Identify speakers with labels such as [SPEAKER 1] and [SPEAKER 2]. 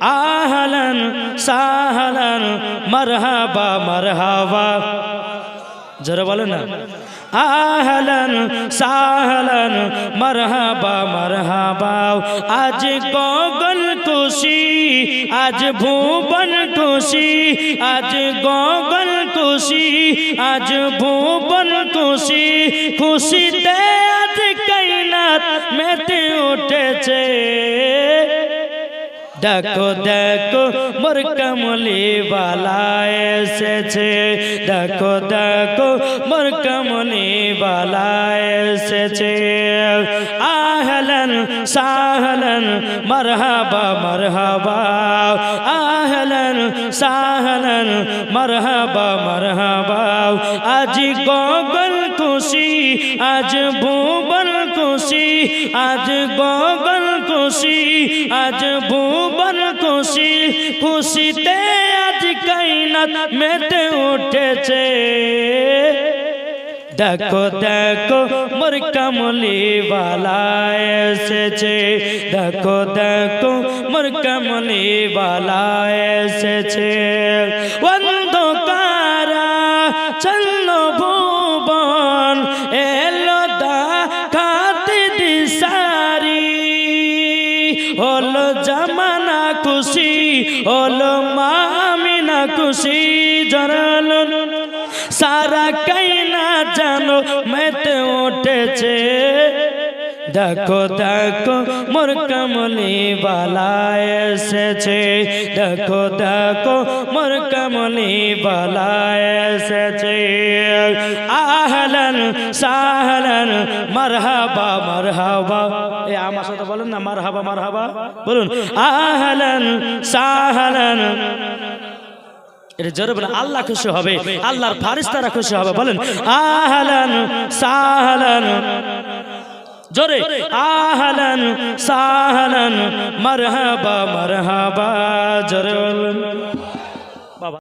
[SPEAKER 1] আহলান সাহলান মারহাবা মারহাবা। জোরে বলো না। আহলান সাহলান মারহাবা মারহাবা। আজ গগন খুশি, আজ ভুবন খুশি, আজ গগন খুশি, আজ ভুবন খুশি। খুশিতে আজ কাইনাত মেতে উঠেছে। দেখো দেখো মোর কমলি বালা এসেছে। দেখো দেখো মোর কমলি বালা এসেছে। আহলন, সাহলন, মরহাবা মরহাবা। আহলন, সাহলন, মরহাবা মরহাবা। আজ গগন খুশি, আজ ভুবন খুশি, আজ গগন খুশি, আজ ভুবন খুশি, খুশিতে আজ কাইনাত মেতে উঠেছে। দেখো দেখো মোর কমলি এসেছে। দেখো দেখো মোর কমলি এসেছে। অন্ধকারা চন্ন খুশি হলো মামিনা খুশি জরালো সারা কাইনা জানো মেতে উঠেছে। দেখো দেখো, মোর কমলি বালা এসেছে। দেখো দেখো, মোর কমলি বালা এসেছে। আহলান সাহলান, মারহাবা মারহাবা। এ, আমার সাথে বলেন না, মারহাবা মারহাবা। বলুন, আহলান, সাহলান। এটা জোরে বলে আল্লাহ খুশি হবে, আল্লাহর ফারিস্তারা খুশি হবে। বলেন, আহলান, সাহলান। জোরে, আহলান, সাহলান, মারহাবা মারহাবা। জোরে বলেন।